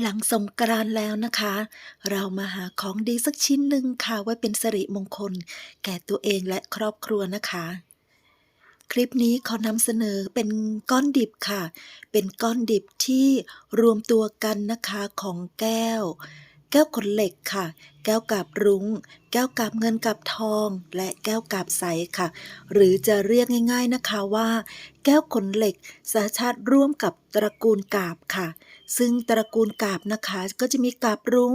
หลังสงกรานแล้วนะคะ เรามาหาของดีสักชิ้นหนึ่งค่ะไว้เป็นสิริมงคล แก่ตัวเองและครอบครัวนะคะ คลิปนี้ขอนำเสนอเป็นก้อนดิบค่ะ เป็นก้อนดิบที่รวมตัวกันนะคะของแก้ว แก้วขนเหล็กค่ะ แก้วกาบรุง้ง แก้วกาบเงินกาบทอง และแก้วกาบใสค่ะ หรือจะเรียกง่าย ๆนะคะว่า แก้วขนเหล็กสาชาติร่วมกับตระกูลกาบค่ะ ซึ่งตระกูลกาบนะคะก็จะมีกาบรุง้ง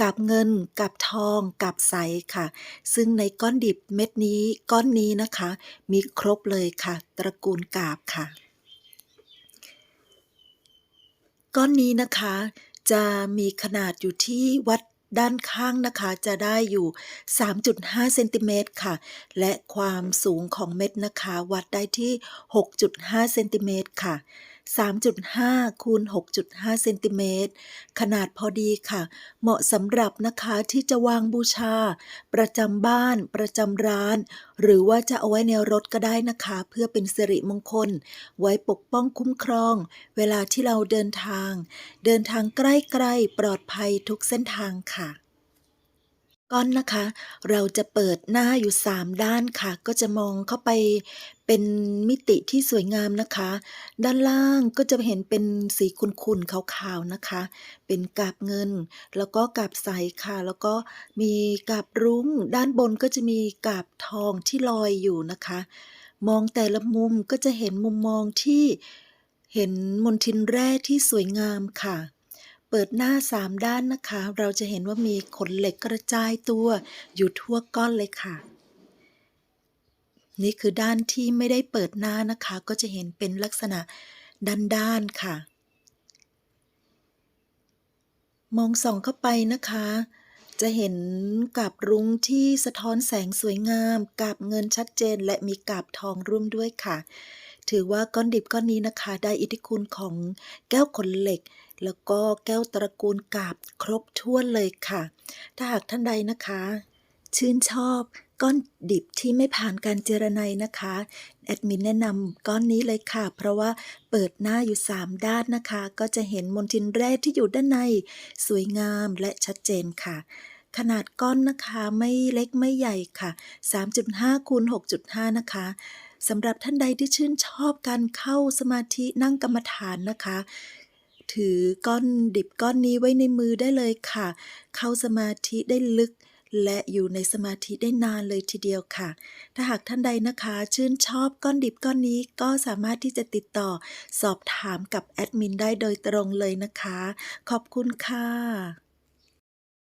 กาบเงินกาบทองกาบใสค่ะ ซึ่งในก้อนดิบเม็ดนี้ก้อนนี้นะคะ มีครบเลยค่ะ ตระกูลกาบค่ะ ก้อนนี้นะคะ จะมีขนาดอยู่ที่วัดด้านข้างนะคะจะได้อยู่ 3.5 เซนติเมตรค่ะ และความสูงของเม็ดนะคะ วัดได้ที่ 6.5 เซนติเมตรค่ะ 3.5คูณ6.5เซนติเมตรขนาดพอดีค่ะ เหมาะสำหรับนะคะที่จะวางบูชา ประจำบ้าน ประจำร้าน หรือว่าจะเอาไว้ในรถก็ได้นะคะ เพื่อเป็นสิริมงคล ไว้ปกป้องคุ้มครอง เวลาที่เราเดินทาง เดินทางใกล้ๆปลอดภัยทุกเส้นทางค่ะ ก้อนนะคะ เราจะเปิดหน้าอยู่ 3 ด้านค่ะ ก็จะมองเข้าไปเป็นมิติที่สวยงามนะคะ ด้านล่างก็จะเห็นเป็นสีขุ่นๆขาวๆนะคะ เป็นกาบเงิน แล้วก็กาบใสค่ะ แล้วก็มีกาบรุ้ง ด้านบนก็จะมีกาบทองที่ลอยอยู่นะคะ มองแต่ละมุมก็จะเห็นมุมมองที่เห็นมนทินแร่ที่สวยงามค่ะ เปิดหน้า3ด้านนะคะ เราจะเห็นว่ามีขนเหล็กกระจายตัวอยู่ทั่วก้อนเลยค่ะ นี่คือด้านที่ไม่ได้เปิดหน้านะคะ ก็จะเห็นเป็นลักษณะด้านๆค่ะ มองส่องเข้าไปนะคะ จะเห็นกาบรุ้งที่สะท้อนแสงสวยงาม กาบเงินชัดเจนและมีกาบทองร่วมด้วยค่ะ ถือว่าก้อนดิบก้อนนี้นะคะ ได้อิทธิคุณของแก้วขนเหล็ก แล้วก็แก้วตระกูลกาบครบถ้วนเลยค่ะ ถ้าหากท่านใดนะคะ ชื่นชอบก้อนดิบที่ไม่ผ่านการเจรไนนะคะ แอดมินแนะนำก้อนนี้เลยค่ะ เพราะว่าเปิดหน้าอยู่ 3 ด้านนะคะ ก็จะเห็นมนทินแร่ที่อยู่ด้านใน สวยงามและชัดเจนค่ะ ขนาดก้อนนะคะไม่เล็กไม่ใหญ่ค่ะ 3.5คูณ6.5 นะคะสำหรับท่านใดที่ชื่นชอบการเข้าสมาธินั่งกรรมฐานนะคะ ถือก้อนดิบก้อนนี้ไว้ในมือได้เลยค่ะ เข้าสมาธิได้ลึกและอยู่ในสมาธิได้นานเลยทีเดียวค่ะ ถ้าหากท่านใดนะคะ ชื่นชอบก้อนดิบก้อนนี้ก็สามารถที่จะติดต่อสอบถามกับแอดมินได้โดยตรงเลยนะคะ ขอบคุณค่ะ